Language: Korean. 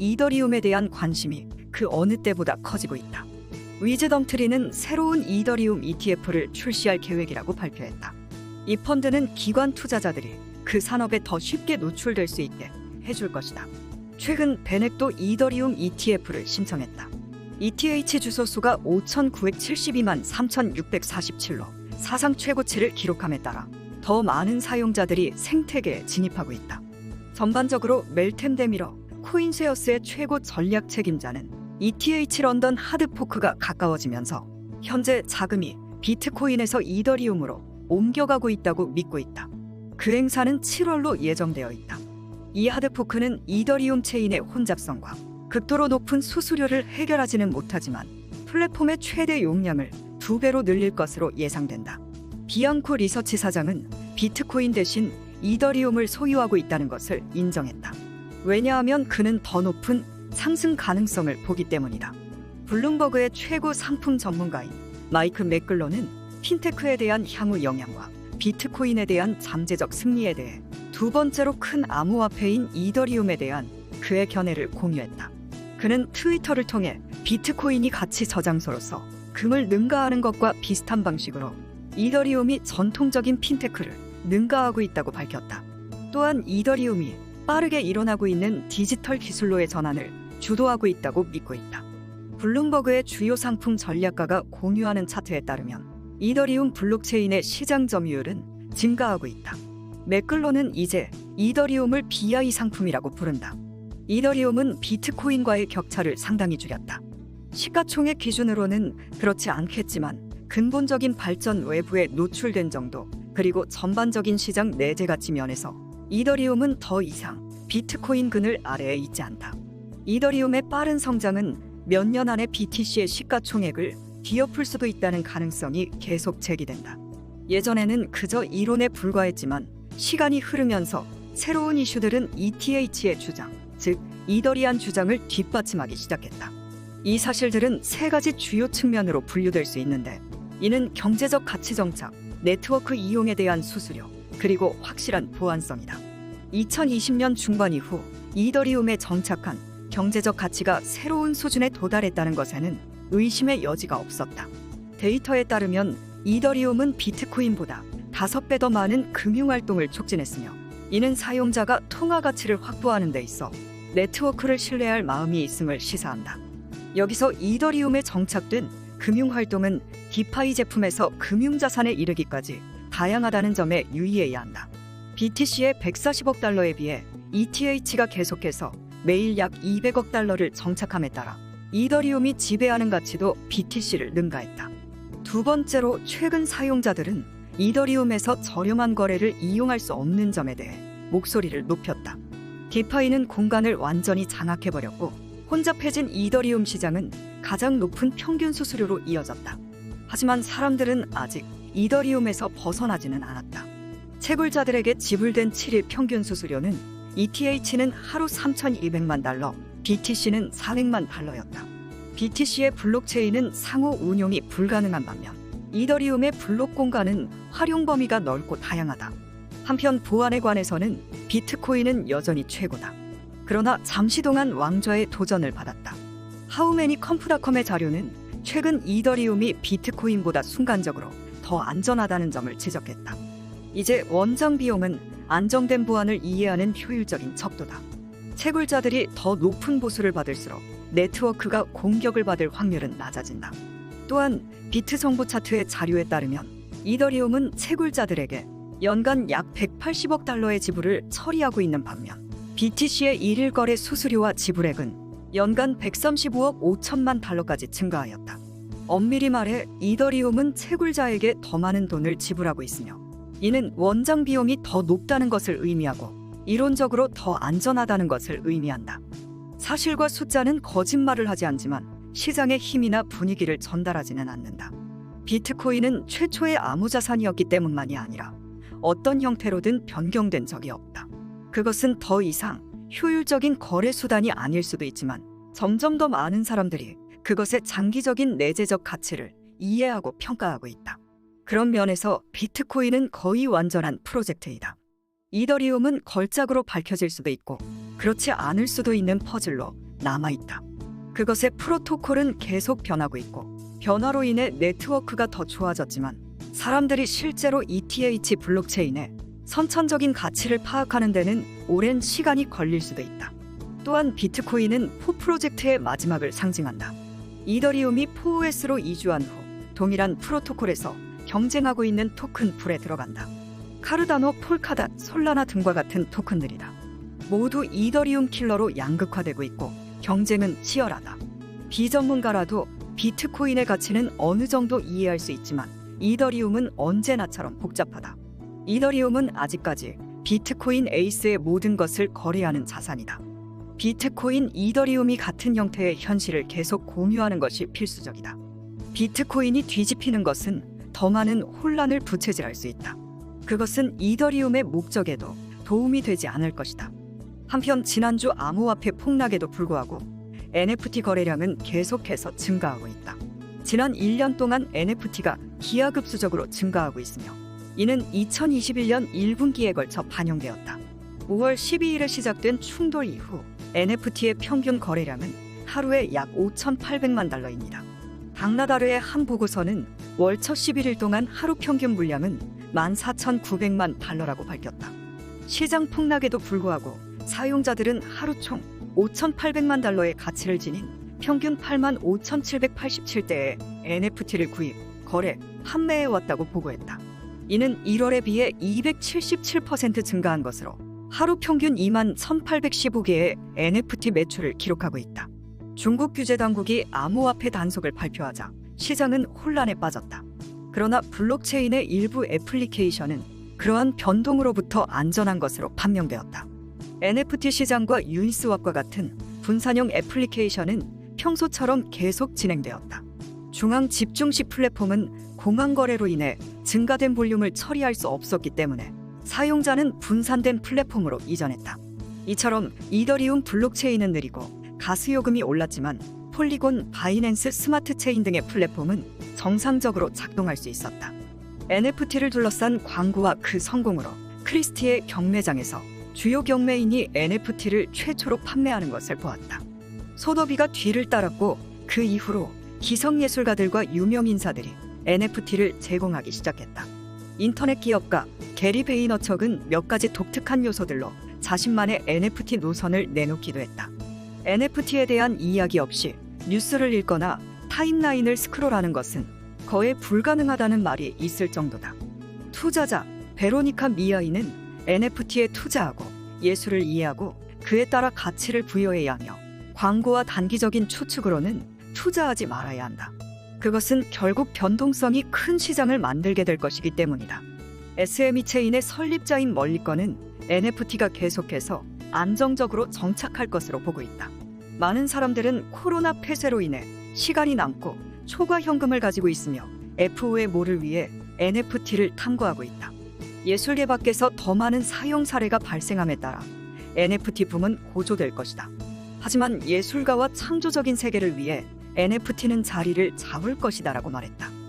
이더리움에 대한 관심이 그 어느 때보다 커지고 있다. 위즈덤 트리는 새로운 이더리움 ETF를 출시할 계획이라고 발표했다. 이 펀드는 기관 투자자들이 그 산업에 더 쉽게 노출될 수 있게 해줄 것이다. 최근 베넥도 이더리움 ETF를 신청했다. ETH 주소수가 5,972만 3,647로 사상 최고치를 기록함에 따라 더 많은 사용자들이 생태계에 진입하고 있다. 전반적으로 멜템 데미러, 코인쉐어스의 최고 전략 책임자는 ETH 런던 하드포크가 가까워지면서 현재 자금이 비트코인에서 이더리움으로 옮겨가고 있다고 믿고 있다. 그 행사는 7월로 예정되어 있다. 이 하드포크는 이더리움 체인의 혼잡성과 극도로 높은 수수료를 해결하지는 못하지만 플랫폼의 최대 용량을 두 배로 늘릴 것으로 예상된다. 비앙코 리서치 사장은 비트코인 대신 이더리움을 소유하고 있다는 것을 인정했다. 왜냐하면 그는 더 높은 상승 가능성을 보기 때문이다. 블룸버그의 최고 상품 전문가인 마이크 맥글로는 핀테크에 대한 향후 영향과 비트코인에 대한 잠재적 승리에 대해 두 번째로 큰 암호화폐인 이더리움에 대한 그의 견해를 공유했다. 그는 트위터를 통해 비트코인이 가치 저장소로서 금을 능가하는 것과 비슷한 방식으로 이더리움이 전통적인 핀테크를 능가하고 있다고 밝혔다. 또한 이더리움이 빠르게 일어나고 있는 디지털 기술로의 전환을 주도하고 있다고 믿고 있다. 블룸버그의 주요 상품 전략가가 공유하는 차트에 따르면 이더리움 블록체인의 시장 점유율은 증가하고 있다. 맥글로는 이제 이더리움을 BI 상품이라고 부른다. 이더리움은 비트코인과의 격차를 상당히 줄였다. 시가총액 기준으로는 그렇지 않겠지만 근본적인 발전 외부에 노출된 정도 그리고 전반적인 시장 내재 가치 면에서 이더리움은 더 이상 비트코인 그늘 아래에 있지 않다. 이더리움의 빠른 성장은 몇 년 안에 BTC의 시가총액을 뒤엎을 수도 있다는 가능성이 계속 제기된다. 예전에는 그저 이론에 불과했지만 시간이 흐르면서 새로운 이슈들은 ETH의 주장, 즉 이더리안 주장을 뒷받침하기 시작했다. 이 사실들은 세 가지 주요 측면으로 분류될 수 있는데 이는 경제적 가치 정착, 네트워크 이용에 대한 수수료, 그리고 확실한 보안성이다. 2020년 중반 이후 이더리움에 정착한 경제적 가치가 새로운 수준에 도달했다는 것에는 의심의 여지가 없었다. 데이터에 따르면 이더리움은 비트코인보다 다섯 배더 많은 금융활동을 촉진했으며 이는 사용자가 통화 가치를 확보하는 데 있어 네트워크를 신뢰할 마음이 있음을 시사한다. 여기서 이더리움에 정착된 금융활동은 디파이 제품에서 금융자산에 이르기까지 다양하다는 점에 유의해야 한다. BTC의 140억 달러에 비해 ETH가 계속해서 매일 약 200억 달러를 정착함에 따라 이더리움이 지배하는 가치도 BTC를 능가했다. 두 번째로 최근 사용자들은 이더리움에서 저렴한 거래를 이용할 수 없는 점에 대해 목소리를 높였다. 디파이는 공간을 완전히 장악해버렸고 혼잡해진 이더리움 시장은 가장 높은 평균 수수료로 이어졌다. 하지만 사람들은 아직 이더리움에서 벗어나지는 않았다. 채굴자들에게 지불된 7일 평균 수수료는 ETH는 하루 3,200만 달러, BTC는 400만 달러였다. BTC의 블록체인은 상호 운용이 불가능한 반면 이더리움의 블록 공간은 활용 범위가 넓고 다양하다. 한편 보안에 관해서는 비트코인은 여전히 최고다. 그러나 잠시 동안 왕좌의 도전을 받았다. 하우메니 컴프닷컴의 자료는 최근 이더리움이 비트코인보다 순간적으로 더 안전하다는 점을 지적했다. 이제 원정 비용은 안정된 보안을 이해하는 효율적인 척도다. 채굴자들이 더 높은 보수를 받을수록 네트워크가 공격을 받을 확률은 낮아진다. 또한 비트 정보 차트의 자료에 따르면 이더리움은 채굴자들에게 연간 약 180억 달러의 지불을 처리하고 있는 반면 BTC의 일일 거래 수수료와 지불액은 연간 135억 5천만 달러까지 증가하였다. 엄밀히 말해 이더리움은 채굴자에게 더 많은 돈을 지불하고 있으며 이는 원장 비용이 더 높다는 것을 의미하고 이론적으로 더 안전하다는 것을 의미한다. 사실과 숫자는 거짓말을 하지 않지만 시장의 힘이나 분위기를 전달하지는 않는다. 비트코인은 최초의 암호자산이었기 때문만이 아니라 어떤 형태로든 변경된 적이 없다. 그것은 더 이상 효율적인 거래 수단이 아닐 수도 있지만 점점 더 많은 사람들이 그것의 장기적인 내재적 가치를 이해하고 평가하고 있다. 그런 면에서 비트코인은 거의 완전한 프로젝트이다. 이더리움은 걸작으로 밝혀질 수도 있고 그렇지 않을 수도 있는 퍼즐로 남아있다. 그것의 프로토콜은 계속 변하고 있고 변화로 인해 네트워크가 더 좋아졌지만 사람들이 실제로 ETH 블록체인의 선천적인 가치를 파악하는 데는 오랜 시간이 걸릴 수도 있다. 또한 비트코인은 포 프로젝트의 마지막을 상징한다. 이더리움이 포OS로 이주한 후 동일한 프로토콜에서 경쟁하고 있는 토큰 풀에 들어간다. 카르다노, 폴카닷, 솔라나 등과 같은 토큰들이다. 모두 이더리움 킬러로 양극화되고 있고 경쟁은 치열하다. 비전문가라도 비트코인의 가치는 어느 정도 이해할 수 있지만 이더리움은 언제나처럼 복잡하다. 이더리움은 아직까지 비트코인 에이스의 모든 것을 거래하는 자산이다. 비트코인 이더리움이 같은 형태의 현실을 계속 공유하는 것이 필수적이다. 비트코인이 뒤집히는 것은 더 많은 혼란을 부채질할 수 있다. 그것은 이더리움의 목적에도 도움이 되지 않을 것이다. 한편 지난주 암호화폐 폭락에도 불구하고 NFT 거래량은 계속해서 증가하고 있다. 지난 1년 동안 NFT가 기하급수적으로 증가하고 있으며 이는 2021년 1분기에 걸쳐 반영되었다. 5월 12일에 시작된 충돌 이후 NFT의 평균 거래량은 하루에 약 5,800만 달러입니다. 당나다르의 한 보고서는 월 첫 11일 동안 하루 평균 물량은 14,900만 달러라고 밝혔다. 시장 폭락에도 불구하고 사용자들은 하루 총 5,800만 달러의 가치를 지닌 평균 8만 5,787대의 NFT를 구입, 거래, 판매해 왔다고 보고했다. 이는 1월에 비해 277% 증가한 것으로 하루 평균 2만 1,815개의 NFT 매출을 기록하고 있다. 중국 규제 당국이 암호화폐 단속을 발표하자 시장은 혼란에 빠졌다. 그러나 블록체인의 일부 애플리케이션은 그러한 변동으로부터 안전한 것으로 판명되었다. NFT 시장과 유니스왑과 같은 분산형 애플리케이션은 평소처럼 계속 진행되었다. 중앙 집중식 플랫폼은 공항 거래로 인해 증가된 볼륨을 처리할 수 없었기 때문에 사용자는 분산된 플랫폼으로 이전했다. 이처럼 이더리움 블록체인은 느리고 가스 요금이 올랐지만 폴리곤, 바이낸스 스마트 체인 등의 플랫폼은 정상적으로 작동할 수 있었다. NFT를 둘러싼 광고와 그 성공으로 크리스티의 경매장에서 주요 경매인이 NFT를 최초로 판매하는 것을 보았다. 소더비가 뒤를 따랐고 그 이후로 기성예술가들과 유명 인사들이 NFT를 제공하기 시작했다. 인터넷 기업가 게리 베이너척은 몇 가지 독특한 요소들로 자신만의 NFT 노선을 내놓기도 했다. NFT에 대한 이야기 없이 뉴스를 읽거나 타임라인을 스크롤하는 것은 거의 불가능하다는 말이 있을 정도다. 투자자 베로니카 미아이는 NFT에 투자하고 예술을 이해하고 그에 따라 가치를 부여해야 하며 광고와 단기적인 추측으로는 투자하지 말아야 한다. 그것은 결국 변동성이 큰 시장을 만들게 될 것이기 때문이다. SME 체인의 설립자인 멀리건은 NFT가 계속해서 안정적으로 정착할 것으로 보고 있다. 많은 사람들은 코로나 폐쇄로 인해 시간이 남고 초과 현금을 가지고 있으며 FO의 모를 위해 NFT를 탐구하고 있다. 예술계 밖에서 더 많은 사용 사례가 발생함에 따라 NFT 붐은 고조될 것이다. 하지만 예술가와 창조적인 세계를 위해 NFT는 자리를 잡을 것이다라고 말했다.